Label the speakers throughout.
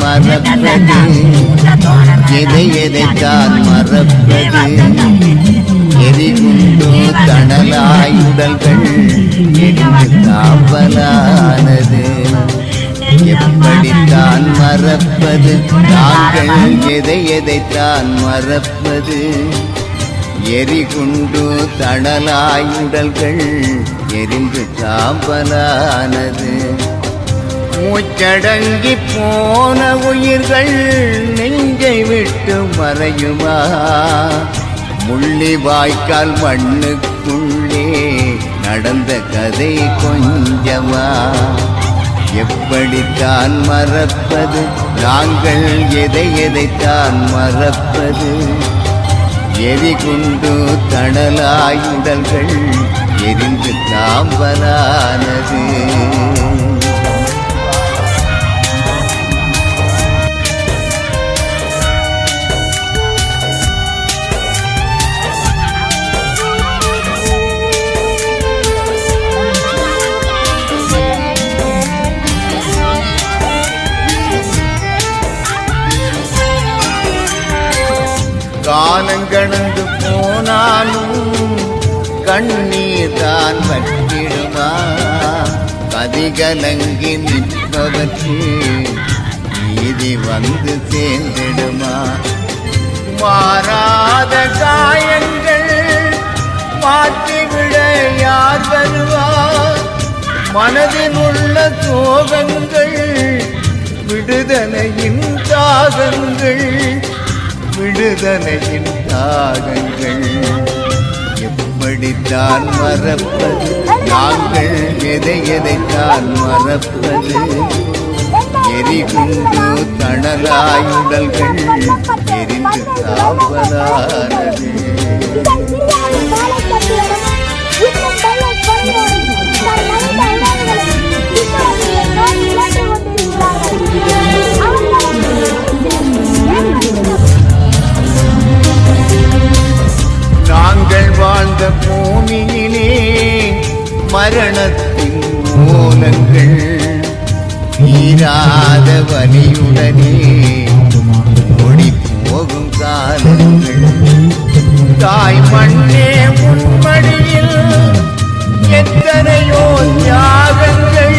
Speaker 1: மறப்பது எதை எதைத்தான் மறப்பது எரிகுண்டோ தணலாய் உடல்கள் காவலானது எப்படித்தான் மறப்பது நாங்கள் எதை எதைத்தான் மறப்பது எரிகுண்டு தணலாய் உடல்கள் எரிந்து காவலானது மூச்சடங்கி போன உயிர்கள் நெஞ்சை விட்டு மறையுமா? முள்ளி வாய்க்கால் மண்ணுக்குள்ளே நடந்த கதை கொஞ்சமா? எப்படித்தான் மறப்பது? நாங்கள் எதை எதைத்தான் மறப்பது? எரி குண்டு உடல்கள் எரிந்து தாம்பலானது காலங்கடந்து போனாலும் கண்ணீர் தான் வற்றிடுமா? கதிகலங்கி நிற்பவற்று நீதி வந்து சேர்ந்திடுமா? மாறாத காயங்கள் மாற்றிவிட யார் வருவார் மனதில் உள்ள சோகங்கள் விடுதலையின் தாகங்கள் விடுதலையின் தாகங்கள். எப்படித்தான் மறப்பது? நாங்கள் எதை எதைத்தான் மறப்பது? எரிகுண்டு தணலாயுடல்கள் எரிந்து சாம்பலானது மரணத்தின் மூலங்கள் தீராத வலியுடனே ஓடி போகும் காலங்கள். தாய் மண்ணே உன்மடியில் எத்தனையோ தியாகங்கள்.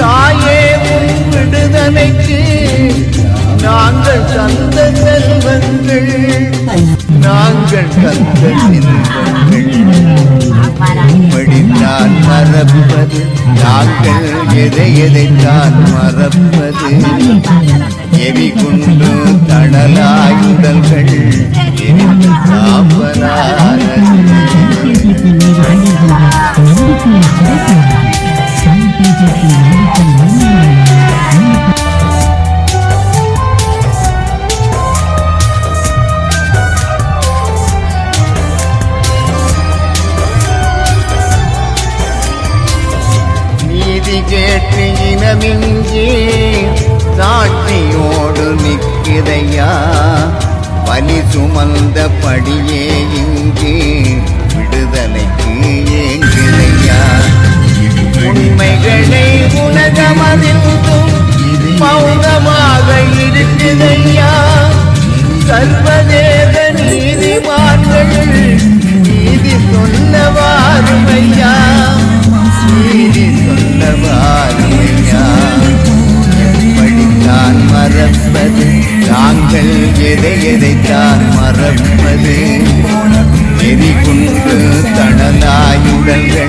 Speaker 1: தாயே உன் விடுதலைக்கு நாங்கள் தந்த செல்வங்கள். நாங்கள் தந்த செல்வங்கள். படித்தான் மறப்பது நாங்கள் எதை எதைத்தான் மறப்பது. எவி எரிகுண்டு தணலாயுடல்கள் எரிந்து கேட்டு சாட்சியோடு நிற்கிறையா? பலி சுமந்த படியே எதை எதைத்தான் மறப்பது? எரி கொண்டு தணலாயுடல்கள்